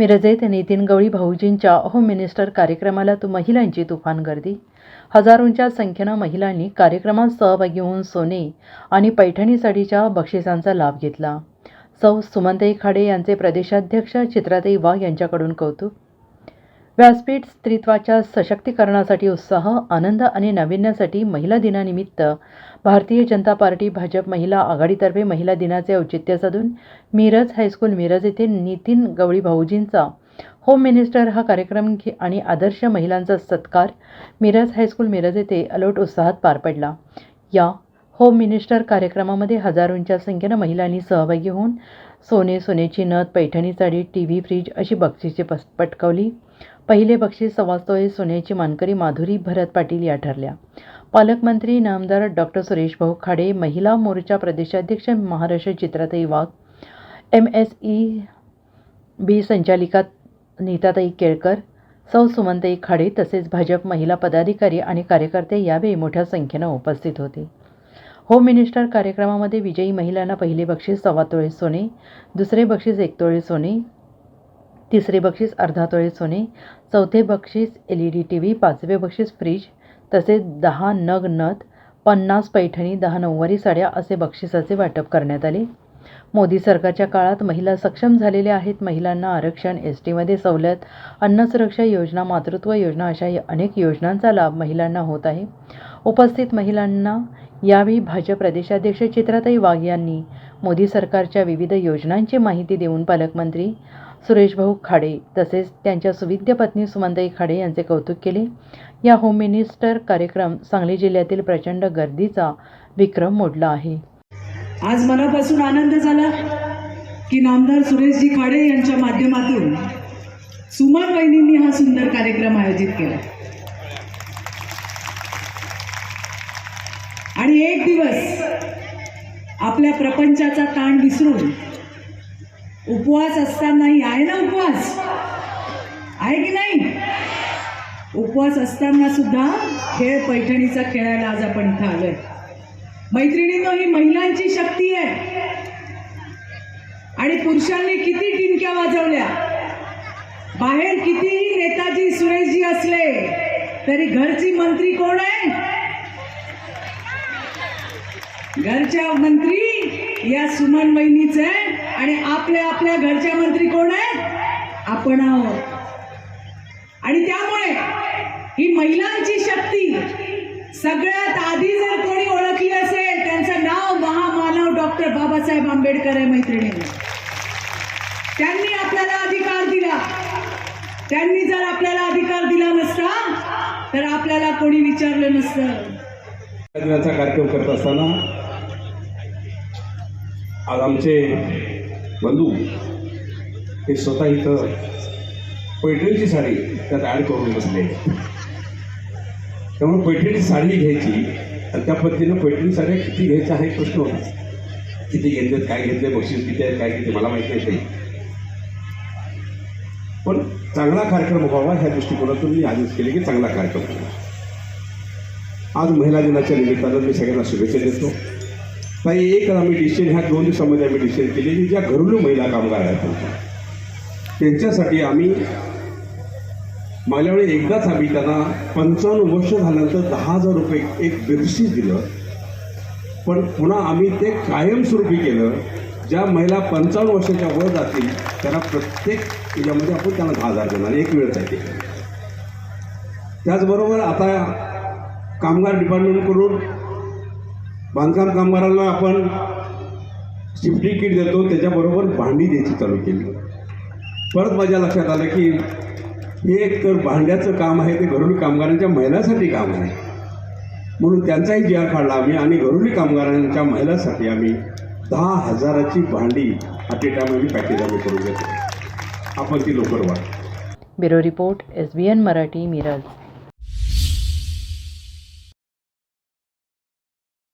मिरजेत नितीन गवळी भाऊजींच्या home minister कार्यक्रमाला तू महिलांची तुफान गर्दी. हजारोंच्या संख्येनं महिलांनी कार्यक्रमात सहभागी होऊन सोने आणि पैठणी साडीच्या बक्षिसांचा लाभ घेतला. सौ सुमनताई खाडे यांचे प्रदेशाध्यक्ष चित्राताई वाघ यांच्याकडून कौतुक व्यासपीठ स्त्रीत्वाच्या सशक्तीकरणासाठी उत्साह आनंद आणि नाविन्यासाठी महिला दिनानिमित्त भारतीय जनता पार्टी भाजप महिला आघाडीतर्फे महिला दिनाचे औचित्य साधून मिरज हायस्कूल मिरज येथे नितीन गवळी भाऊजींचा होम मिनिस्टर हा कार्यक्रम घे आणि आदर्श महिलांचा सत्कार मिरज हायस्कूल मिरज येथे अलोट उत्साहात पार पडला. या होम मिनिस्टर कार्यक्रमामध्ये हजारोंच्या संख्येनं महिलांनी सहभागी होऊन सोने सोन्याची नथ Paithani sari T V fridge अशी बक्षिसे पस पटकवली. पहिले बक्षीस सव्वा सोन्याची मानकरी माधुरी भरत पाटील या ठरल्या. पालकमंत्री नामदार डॉक्टर सुरेश भाऊ खाडे महिला मोर्चा प्रदेशाध्यक्ष Maharashtra Chitratai Wagh M S E B संचालिका नीताताई केळकर सौ सुमनताई खाडे तसेच भाजप महिला पदाधिकारी आणि कार्यकर्ते यावेळी मोठ्या संख्येनं उपस्थित होते. होम मिनिस्टर कार्यक्रमामध्ये विजयी महिलांना पहिले बक्षीस सव्वा तोळे सोने दुसरे बक्षीस एक तोळे सोने तिसरे बक्षीस अर्धा तोळे सोने चौथे बक्षीस L E D T V पाचवे बक्षीस फ्रीज तसेच दहा नग नथ पन्नास पैठणी दहा नऊवारी साड्या असे बक्षिसाचे वाटप करण्यात आले. मोदी सरकारच्या काळात महिला सक्षम झालेल्या आहेत. महिलांना आरक्षण एस टीमध्ये सवलत अन्न सुरक्षा योजना मातृत्व योजना अशा अनेक योजनांचा लाभ महिलांना होत आहे. उपस्थित महिलांना यावेळी भाजप प्रदेशाध्यक्ष चित्राताई वाघ यांनी मोदी सरकारच्या विविध योजनांची माहिती देऊन पालकमंत्री सुरेशभाऊ खाडे तसेच त्यांच्या सुविद्य पत्नी सुमनताई खाडे यांचे कौतुक केले. या होम मिनिस्टर कार्यक्रम सांगली जिल्ह्यातील प्रचंड गर्दीचा विक्रम मोडला आहे. आज मनापासून आनंद झाला की नामदार सुरेशजी खाडे यांच्या माध्यमातून सुमन वहिनींनी हा सुंदर कार्यक्रम आयोजित केला. आणि एक दिवस आपल्या प्रपंचाचा ताण विसरून उपवास असतानाही आहे ना उपवास? आहे की नाही? उपवास असताना सुद्धा खेळ पैठणीचा खेळायला आज आपण इथं आलोय. मैत्रिणींनो ही महिलांची शक्ती आहे. आणि पुरुषांनी किती टिमक्या वाजवल्या? बाहेर कितीही नेताजी सुरेशजी असले तरी घरची मंत्री कोण आहे? घरच्या मंत्री या सुमन वहिनीच आहे आणि आपल्या आपल्या घरच्या मंत्री कोण आहेत? आपण आहोत. आणि त्यामुळे ही महिलांची शक्ती सगळ्यात आधी जर कोणी ओळखली असेल त्यांचं नाव महामानव डॉक्टर बाबासाहेब आंबेडकर आहे मैत्रिणींनी. त्यांनी आपल्याला अधिकार दिला. त्यांनी जर आपल्याला अधिकार दिला नसता तर आपल्याला कोणी विचारलं नसतं. दिनाचा कार्यक्रम करत असताना आज आमचे बंधू हे स्वतः इथं पैठणीची साडी त्यात ॲड करून बसले. त्यामुळे पैठणीची साडी घ्यायची आणि त्या पद्धतीनं पैठणी साड्या किती घ्यायचा हा एक प्रश्न होता. किती घेतलेत काय घेतले बक्षीस किती आहेत काय किती मला माहिती नाही. ते पण चांगला कार्यक्रम व्हावा ह्या दृष्टिकोनातून मी आदेश केले की चांगला कार्यक्रम आज महिला दिनाच्या निमित्तानं मी सगळ्यांना शुभेच्छा देतो. काही एक आम्ही डिसिजन ह्या दोन दिवसामध्ये आम्ही डिसिजन केली. की ज्या घरेलू महिला कामगार आहेत त्यांच्यासाठी आम्ही मागल्या वेळी एकदाच आम्ही त्यांना पंचावन्न वर्ष झाल्यानंतर दहा हजार रुपये एक बक्षीस दिलं. पण पुन्हा आम्ही ते कायमस्वरूपी केलं. ज्या महिला पंचावन्न वर्षाच्या वर जातील त्यांना प्रत्येक याच्यामध्ये आपण त्यांना दहा हजार देणार. एक वेळ आहे त्याचबरोबर आता कामगार डिपार्टमेंटकडून बांधकाम कामगारांना आपण शिफ्टी किट देतो त्याच्याबरोबर भांडी द्यायची चालू केली. परत माझ्या लक्षात आलं की हे एक तर भांड्याचं काम आहे ते घरोली कामगारांच्या महिलांसाठी काम आहे. म्हणून त्यांचाही जी आर काढला आम्ही आणि घरोली कामगारांच्या महिलांसाठी आम्ही दहा हजाराची भांडी अट ए आम्ही पॅकेज आम्ही करून देतो आपण ती लवकर वाढ bureau report S B N Marathi Miraj.